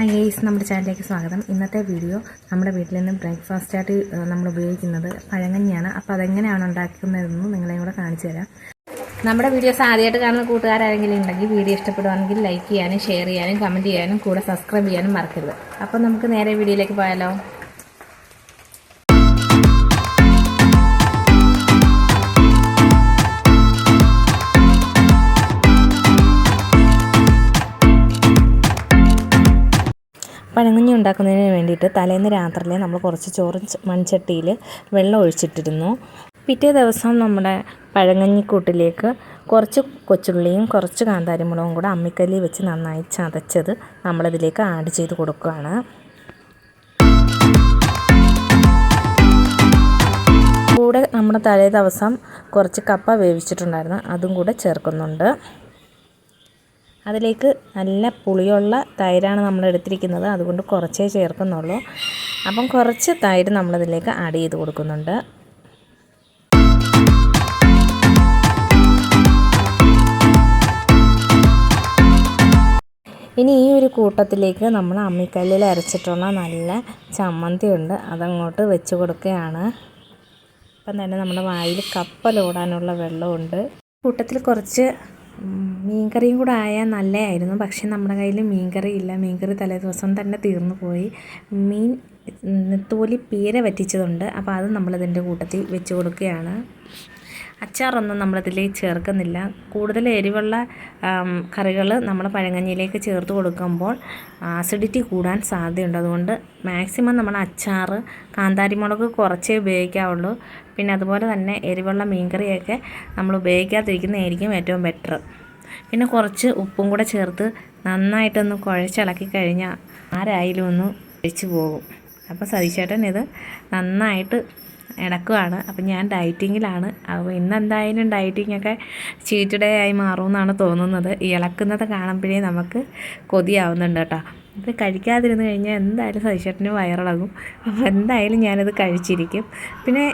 Guys നമ്മുടെ ചാനലിലേക്ക് സ്വാഗതം. ഇന്നത്തെ വീഡിയോ നമ്മുടെ വീട്ടിൽ നിന്ന് ബ്രേക്ക്ഫാസ്റ്റായിട്ട് നമ്മൾ ഉപയോഗിക്കുന്നത് പഴങ്ങഞ്ഞിയാണ്. അപ്പോൾ അതെങ്ങനെയാണ് ഉണ്ടാക്കുന്നതെന്ന് നിങ്ങളെയും കൂടെ കാണിച്ചു തരാം. നമ്മുടെ വീഡിയോസ് ആദ്യമായിട്ട് കാണുന്ന കൂട്ടുകാരാരെങ്കിലും ഉണ്ടെങ്കിൽ വീഡിയോ ഇഷ്ടപ്പെടുവാണെങ്കിൽ ലൈക്ക് ചെയ്യാനും ഷെയർ ചെയ്യാനും കമന്റ് ചെയ്യാനും കൂടെ സബ്സ്ക്രൈബ് ചെയ്യാനും മറക്കരുത്. അപ്പോൾ നമുക്ക് നേരെ വീഡിയോയിലേക്ക് പോയാലോ? പഴങ്കഞ്ഞി ഉണ്ടാക്കുന്നതിന് വേണ്ടിയിട്ട് തലേന്ന് രാത്രിയിൽ നമ്മൾ കുറച്ച് ചോറ് മൺചട്ടിയിൽ വെള്ളം ഒഴിച്ചിട്ടിരുന്നു. പിറ്റേ ദിവസം നമ്മുടെ പഴങ്കഞ്ഞിക്കൂട്ടിലേക്ക് കുറച്ച് കൊച്ചുള്ളിയും കുറച്ച് കാന്താരിമുളകും കൂടെ അമ്മിക്കല്ലി വെച്ച് നന്നായി ചതച്ചത് നമ്മളിതിലേക്ക് ആഡ് ചെയ്ത് കൊടുക്കുകയാണ്. കൂടെ നമ്മുടെ തലേ ദിവസം കുറച്ച് കപ്പ വേവിച്ചിട്ടുണ്ടായിരുന്നു. അതും കൂടെ ചേർക്കുന്നുണ്ട്. അതിലേക്ക് നല്ല പുളിയുള്ള തൈരാണ് നമ്മൾ എടുത്തിരിക്കുന്നത് അതുകൊണ്ട് കുറച്ചേ ചേർക്കുന്നുള്ളൂ. അപ്പം കുറച്ച് തൈര് നമ്മളതിലേക്ക് ആഡ് ചെയ്ത് കൊടുക്കുന്നുണ്ട്. ഇനി ഈ ഒരു കൂട്ടത്തിലേക്ക് നമ്മൾ അമ്മിക്കല്ലിൽ അരച്ചിട്ടുള്ള നല്ല ചമ്മന്തി ഉണ്ട് അതങ്ങോട്ട് വെച്ച് കൊടുക്കുകയാണ്. അപ്പം തന്നെ നമ്മുടെ വായിൽ കപ്പലോടാനുള്ള വെള്ളമുണ്ട്. കൂട്ടത്തിൽ കുറച്ച് മീൻകറിയും കൂടെ ആയാൽ നല്ലതായിരുന്നു. പക്ഷേ നമ്മുടെ കയ്യിൽ മീൻകറി ഇല്ല. മീൻകറി തലേ ദിവസം തന്നെ തീർന്നു പോയി. മീൻ തോലി പീര വറ്റിച്ചതുണ്ട്. അപ്പോൾ അത് നമ്മളിതിന്റെ കൂട്ടത്തിൽ വെച്ച് കൊടുക്കുകയാണ്. അച്ചാറൊന്നും നമ്മളിതിൽ ചേർക്കുന്നില്ല. കൂടുതൽ എരിവുള്ള കറികൾ നമ്മൾ പഴങ്കഞ്ഞിയിലേക്ക് ചേർത്ത് കൊടുക്കുമ്പോൾ ആസിഡിറ്റി കൂടാൻ സാധ്യതയുണ്ട്. അതുകൊണ്ട് മാക്സിമം നമ്മൾ അച്ചാർ കാന്താരിമുളക് കുറച്ചേ ഉപയോഗിക്കാവുള്ളൂ. പിന്നെ അതുപോലെ തന്നെ എരിവുള്ള മീൻകറിയൊക്കെ നമ്മൾ ഉപയോഗിക്കാതിരിക്കുന്നതായിരിക്കും ഏറ്റവും ബെറ്റർ പിന്നെ കുറച്ച് ഉപ്പും കൂടെ ചേർത്ത് നന്നായിട്ടൊന്ന് കുഴച്ചിളക്കി കഴിഞ്ഞാൽ ആരായാലും ഒന്ന് കഴിച്ചു പോകും. അപ്പോൾ സതീശേട്ടൻ ഇത് നന്നായിട്ട് ഇടക്കുവാണ് അപ്പം ഞാൻ ഡയറ്റിങ്ങിലാണ്. അപ്പോൾ ഇന്ന് എന്തായാലും ഡയറ്റിങ്ങൊക്കെ ചീറ്റ് ഡേ ആയി മാറുമെന്നാണ് തോന്നുന്നത്. ഇളക്കുന്നത് കാണുമ്പോഴേ നമുക്ക് കൊതിയാവുന്നുണ്ട് കേട്ടോ. ഇത് കഴിക്കാതിരുന്ന് കഴിഞ്ഞാൽ എന്തായാലും സതീശേട്ടന് വയറിളകും. അപ്പോൾ എന്തായാലും ഞാനത് കഴിച്ചിരിക്കും. പിന്നെ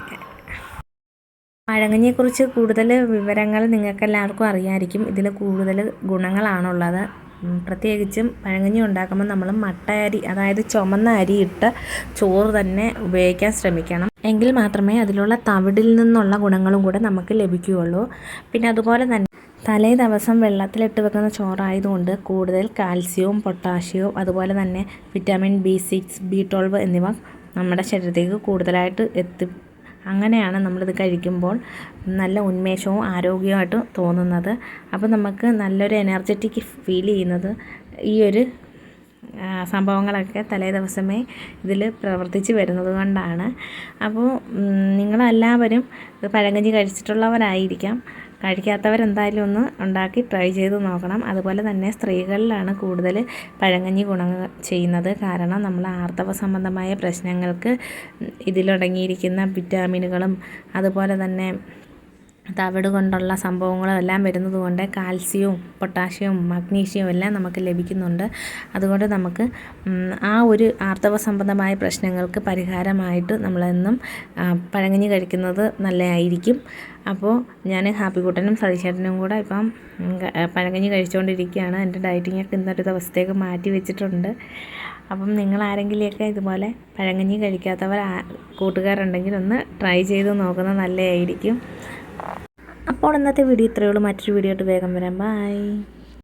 പഴങ്കഞ്ഞിയെക്കുറിച്ച് കൂടുതൽ വിവരങ്ങൾ നിങ്ങൾക്കെല്ലാവർക്കും അറിയാമായിരിക്കും ഇതിൽ കൂടുതൽ ഗുണങ്ങളാണുള്ളത്. പ്രത്യേകിച്ചും പഴങ്കഞ്ഞി ഉണ്ടാക്കുമ്പോൾ നമ്മൾ മട്ട അരി അതായത് ചുമന്ന അരി ഇട്ട് ചോറ് തന്നെ ഉപയോഗിക്കാൻ ശ്രമിക്കണം. എങ്കിൽ മാത്രമേ അതിലുള്ള തവിടിൽ നിന്നുള്ള ഗുണങ്ങളും കൂടെ നമുക്ക് ലഭിക്കുകയുള്ളൂ. പിന്നെ അതുപോലെ തന്നെ തലേ ദിവസം വെള്ളത്തിലിട്ട് വെക്കുന്ന ചോറായതുകൊണ്ട് കൂടുതൽ കാൽസ്യവും പൊട്ടാഷ്യവും അതുപോലെ തന്നെ vitamin B six B twelve എന്നിവ നമ്മുടെ ശരീരത്തേക്ക് കൂടുതലായിട്ട് എത്തി അങ്ങനെയാണ് നമ്മളിത് കഴിക്കുമ്പോൾ നല്ല ഉന്മേഷവും ആരോഗ്യമായിട്ട് തോന്നുന്നത്. അപ്പോൾ നമുക്ക് നല്ലൊരു എനർജറ്റിക് ഫീൽ ചെയ്യുന്നത് ഈ ഒരു സംഭവങ്ങളൊക്കെ തലേ ദിവസമേ ഇതിൽ പ്രവർത്തിച്ച് വരുന്നത് കൊണ്ടാണ്. അപ്പോൾ നിങ്ങളെല്ലാവരും പഴങ്കഞ്ഞി കഴിച്ചിട്ടുള്ളവരായിരിക്കാം. കഴിക്കാത്തവരെന്തായാലും ഒന്ന് ഉണ്ടാക്കി ട്രൈ ചെയ്ത് നോക്കണം. അതുപോലെ തന്നെ സ്ത്രീകളിലാണ് കൂടുതൽ പഴങ്കഞ്ഞി ഗുണങ്ങൾ ചെയ്യുന്നത്. കാരണം നമ്മൾ ആർത്തവ സംബന്ധമായ പ്രശ്നങ്ങൾക്ക് ഇതിലടങ്ങിയിരിക്കുന്ന വിറ്റാമിനുകളും അതുപോലെ തന്നെ തവിട് കൊണ്ടുള്ള സംഭവങ്ങളും എല്ലാം വരുന്നത് കൊണ്ട് കാൽസ്യവും പൊട്ടാഷ്യവും മഗ്നീഷ്യവും എല്ലാം നമുക്ക് ലഭിക്കുന്നുണ്ട്. അതുകൊണ്ട് നമുക്ക് ആ ഒരു ആർത്തവ സംബന്ധമായ പ്രശ്നങ്ങൾക്ക് പരിഹാരമായിട്ട് നമ്മളെന്നും പഴങ്കഞ്ഞി കഴിക്കുന്നത് നല്ലതായിരിക്കും. അപ്പോൾ ഞാൻ ഹാപ്പി കുട്ടനും സതീശേട്ടനും കൂടെ ഇപ്പം പഴങ്കഞ്ഞി കഴിച്ചുകൊണ്ടിരിക്കുകയാണ് എന്റെ ഡയറ്റിങ്ങൊക്കെ ഇന്നൊരു ദിവസത്തേക്ക് മാറ്റി വെച്ചിട്ടുണ്ട്. അപ്പം നിങ്ങൾ ആരെങ്കിലുമൊക്കെ ഇതുപോലെ പഴങ്കഞ്ഞി കഴിക്കാത്തവർ കൂട്ടുകാരുണ്ടെങ്കിൽ ഒന്ന് ട്രൈ ചെയ്ത് നോക്കുന്നത് നല്ലതായിരിക്കും. അപ്പോൾ ഇന്നത്തെ വീഡിയോ ഇത്രയേ ഉള്ളൂ. മറ്റൊരു വീഡിയോ ആയിട്ട് വേഗം വരാം. ബൈ